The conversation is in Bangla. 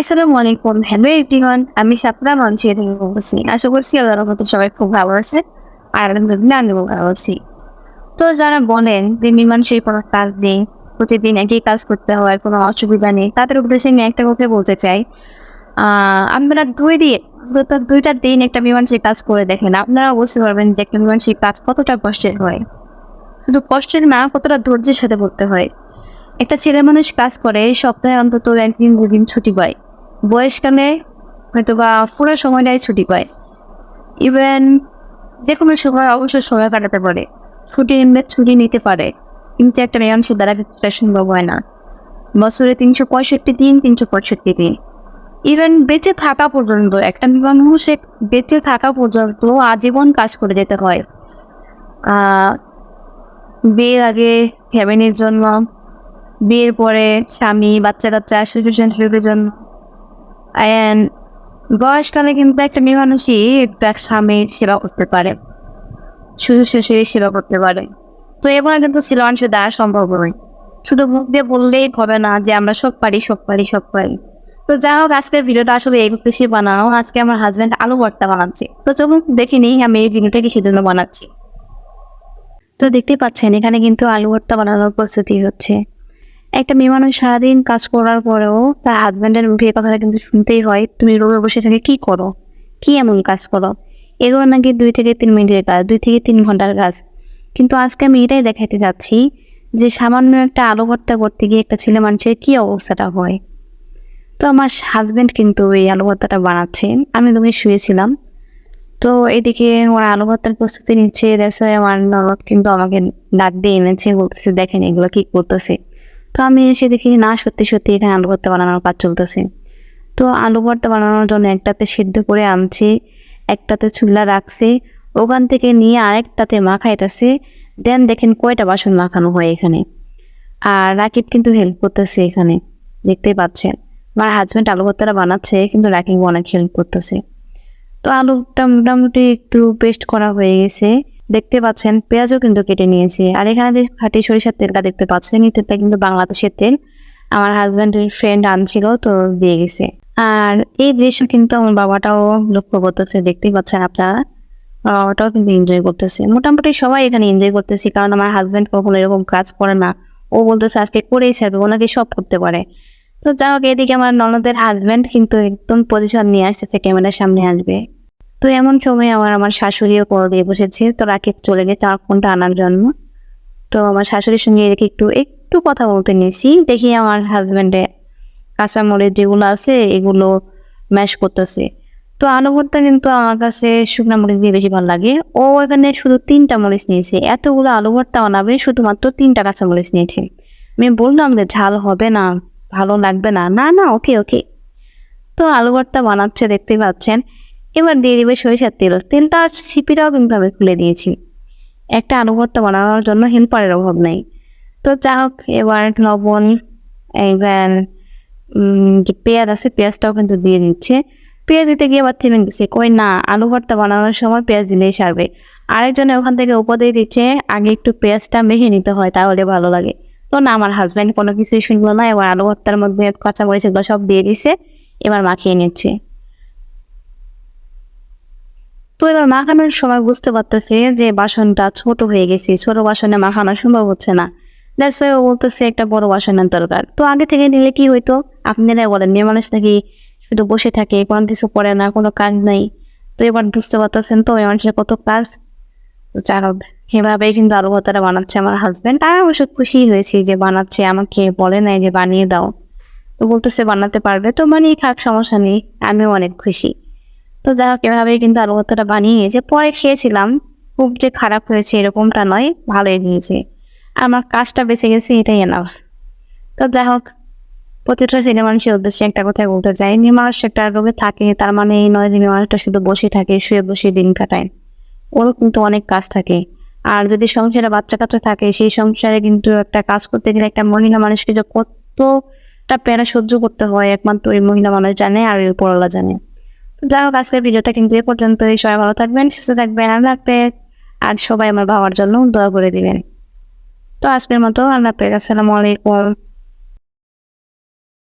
আসসালামু আলাইকুম। হ্যালো এভরিওয়ান আমি সাপরা মানসিয়া থেকে বলতেছি আশা করছি আল্লাহর রহমতে সবাই খুব ভালো আছে। আর আলহামদুলিল্লাহ, আমিও ভালো আছি। তো যারা বলেন যে মীমাংসের কোনো কাজ নেই, প্রতিদিন একই কাজ করতে হয়, কোনো অসুবিধা নেই, তাদের উদ্দেশ্যে আমি একটা কথা বলতে চাই। আপনারা দুই দিন দুইটা দিন একটা মীমাংসিক কাজ করে দেখেন। আপনারা বুঝতে পারবেন যে একটা মীমাংসিক কাজ কতটা কষ্টের হয়। শুধু কষ্টের না, কতটা ধৈর্যের সাথে করতে হয়। একটা ছেলে মানুষ কাজ করে, সপ্তাহে অন্তত একদিন, দুদিন ছুটি পায়। বয়সকালে হয়তো বা পুরো সময়টাই ছুটি পায়। ইভেন যে কোনো সময় অবশ্যই সময় কাটাতে পারে। ছুটি নিলে ছুটি নিতে পারে। কিন্তু একটা মেয়াংশ দ্বারা সেটা সম্ভব হয় না। বছরে তিনশো পঁয়ষট্টি দিন, তিনশো পঁয়ষট্টি দিন। ইভেন বেঁচে থাকা পর্যন্ত, একটা মানুষে বেঁচে থাকা পর্যন্ত আজীবন কাজ করে যেতে হয়। বিয়ের আগে ফ্যামিলির জন্য, বিয়ের পরে স্বামী বাচ্চা কাচ্চা শিশুজন জন্য অ্যান্ড বয়সকালে কিন্তু একটা মেয়ে মানুষই একটা স্বামীর সেবা করতে পারে। শুধু শ্বশুরের সেবা করতে পারে। তো এবার কিন্তু মানুষের দ্বারা সম্ভব নয়। শুধু মুখ দিয়ে বললেই হবে না যে আমরা সব পারি সব পারি সব পারি। তো যাই হোক, আজকের ভিডিওটা আসলে এই উদ্দেশ্যে বানানো। আজকে আমার হাজব্যান্ড আলু ভর্তা বানাচ্ছে। তো চলুন দেখিনি আমি এই ভিডিওটা কিসের জন্য বানাচ্ছি। তো দেখতেই পাচ্ছেন, এখানে কিন্তু আলু ভর্তা বানানোর প্রস্তুতি হচ্ছে। একটা মেয়ে মানুষ সারাদিন কাজ করার পরেও তার হাজব্যান্ডের মুখে কথাটা কিন্তু শুনতেই হয়, তুমি রোগে বসে থেকে কি করো? কি এমন কাজ করো? এগুলো নাকি দুই থেকে তিন মিনিটের কাজ, দুই থেকে তিন ঘণ্টার কাজ। কিন্তু আজকে আমি এটাই দেখাতে যাচ্ছি যে সামান্য একটা আলো ভর্তা করতে গিয়ে একটা ছেলে মানুষের কী অবস্থাটা হয়। তো আমার হাজব্যান্ড কিন্তু এই আলু ভর্তাটা বানাচ্ছে। আমি রুমে শুয়েছিলাম। তো এদিকে ওরা আলু ভর্তার প্রস্তুতি নিচ্ছে দেখছে আমার ননদ কিন্তু আমাকে ডাক দিয়ে এনেছে, বলতেছে, দেখেন এগুলো কী করতেছে। তো আমি এসে দেখি, না, সত্যি সত্যি এখানে আলু ভর্তা বানানোর কাজ চলতেছে। তো আলু ভর্তা বানানোর জন্য একটাতে সিদ্ধ করে আনছি, একটাতে চুলা রাখছে, ওখান থেকে নিয়ে আরেকটাতে মাখাইতেছে। দেন দেখেন কয়টা বাসন মাখানো হয় এখানে। আর রাকিব কিন্তু হেল্প করতেছে এখানে, দেখতেই পাচ্ছেন। আমার হাজব্যান্ড আলু ভর্তাটা বানাচ্ছে, কিন্তু রাকিব অনেক হেল্প করতেছে। তো আলুটা মোটামুটি একটু পেস্ট করা হয়ে গেছে। দেখতে পাচ্ছেন, পেঁয়াজও কিন্তু কেটে নিয়েছি। আর এখানে যে খাঁটি সরিষার তেলটা দেখতে পাচ্ছেন, এই তেলটা কিন্তু বাংলাদেশের তেল। আমার হাজব্যান্ডের ফ্রেন্ড আনছিল, তো দিয়ে গেছে। আর এই দৃশ্য কিন্তু আমার বাবাটাও লক্ষ্য করতেছে, দেখতেই পাচ্ছেন আপনারা। বাবাটাও কিন্তু এনজয় করতেছে। মোটামুটি সবাই এখানে এনজয় করতেছি, কারণ আমার হাজব্যান্ড কখনো এরকম কাজ করে না। ও বলতেছে, আজকে করেই ছাড়বে, ওনাকে সব করতে পারে। তো যাই হোক, এদিকে আমার ননদের হাজব্যান্ড কিন্তু একদম পজিশন নিয়ে আসতেছে ক্যামেরার সামনে আসবে। তো এমন সময় আমার আমার শাশুড়িও কল দিয়ে বসেছে তো রাকিব চলে গেছে, আমার ফোনটা আনার জন্য। তো আমার শাশুড়ির সঙ্গে এদিকে একটু একটু কথা বলতে নিয়েছি। দেখি আমার হাজব্যান্ডে কাঁচামরিচ যেগুলো আছে, এগুলো ম্যাশ করতেছে। তো আলু কিন্তু আমার কাছে শুকনো মরিচ দিয়ে বেশি ভালো লাগে। ও এখানে শুধু তিনটা মরিচ নিয়েছে। এতগুলো আলু ভর্তা বানাবে, শুধুমাত্র তিনটা কাঁচামরিচ নিয়েছে। আমি বললাম যে ঝাল হবে না, ভালো লাগবে না। না না ওকে ওকে তো আলু ভর্তা বানাচ্ছে, দেখতে পাচ্ছেন। এবার দিয়ে দিবে সরিষার তেল। তেলটা ছিপিটাও কিন্তু আমি খুলে দিয়েছি। একটা আলু ভর্তা বানানোর জন্য হেল্পারের অভাব নেই। তো যা হোক, এবার লবণ এবার যে পেঁয়াজ আছে, পেঁয়াজটাও কিন্তু দিয়ে দিচ্ছে। পেঁয়াজ দিতে গিয়ে আবার থেমে গেছে। কই না আলু ভর্তা বানানোর সময় পেঁয়াজ দিলেই সারবে। আরেকজনে ওখান থেকে উপদেশ দিচ্ছে, আগে একটু পেঁয়াজটা মেখে নিতে হয়, তাহলে ভালো লাগে। তো না, আমার হাজব্যান্ড কোনো কিছুই শুনলো না, এবার আলু ভর্তার মধ্যে কাঁচামরিচ এগুলো সব দিয়ে দিছে, এবার মাখিয়ে নিচ্ছে। তো এবার মাখানোর সময় বুঝতে পারতেছে যে বাসনটা ছোট হয়ে গেছে, ছোট বাসনে মাখানো সম্ভব হচ্ছে না। দ্যাটস ও বলতেছে একটা বড় বাসনের দরকার। তো আগে থেকে নিলে কি হইতো? আপনারা বলেন, মেয়ে মানুষ নাকি শুধু বসে থাকে, কোনো কিছু করে না, কোনো কাজ নাই। তো এবার বুঝতে পারতেছেন তো মানুষের কত কাজ। তো যাই হোক, এভাবেই কিন্তু আলু ভর্তাটা বানাচ্ছে আমার হাজব্যান্ড আর অবশ্য খুশি হয়েছি যে বানাচ্ছে, আমাকে বলে নাই যে বানিয়ে দাও। তো বলতেছে বানাতে পারবে, তো মানে খাক সমস্যা নেই। আমিও অনেক খুশি। তো যাই হোক এভাবে কিন্তু আলু ভর্তাটা বানিয়েছে পরে খেয়েছিলাম। খুব যে খারাপ হয়েছে এরকমটা নয়, ভালোই দিয়েছে আমার কাজটা বেঁচে গেছে, এটাই এনাফ তো যাই হোক, প্রতিটা ছেলে মানুষের উদ্দেশ্যে একটা কথা বলতে চাই। মানুষ একটা রোগে থাকে, তার মানে এই নয় যে মানুষটা শুধু বসে থাকে, শুয়ে বসে দিন কাটায়। ওর কিন্তু অনেক কাজ থাকে। আর যদি সংসারে বাচ্চা কাচ্চা থাকে, সেই সংসারে কিন্তু একটা কাজ করতে গেলে একটা মহিলা মানুষকে যে কতটা প্যারা সহ্য করতে হয়, একমাত্র ওই মহিলা মানুষ জানে আর ওই পরলা জানে। যাই হোক, আজকের ভিডিওটা কিন্তু এ পর্যন্তই। সবাই ভালো থাকবেন, সুস্থ থাকবেন, আল্লাহ হাফেজ। আর সবাই আমার বাবার জন্য দোয়া করে দিবেন। তো আজকের মতো, আল্লাহ হাফেজ। আসসালামু আলাইকুম।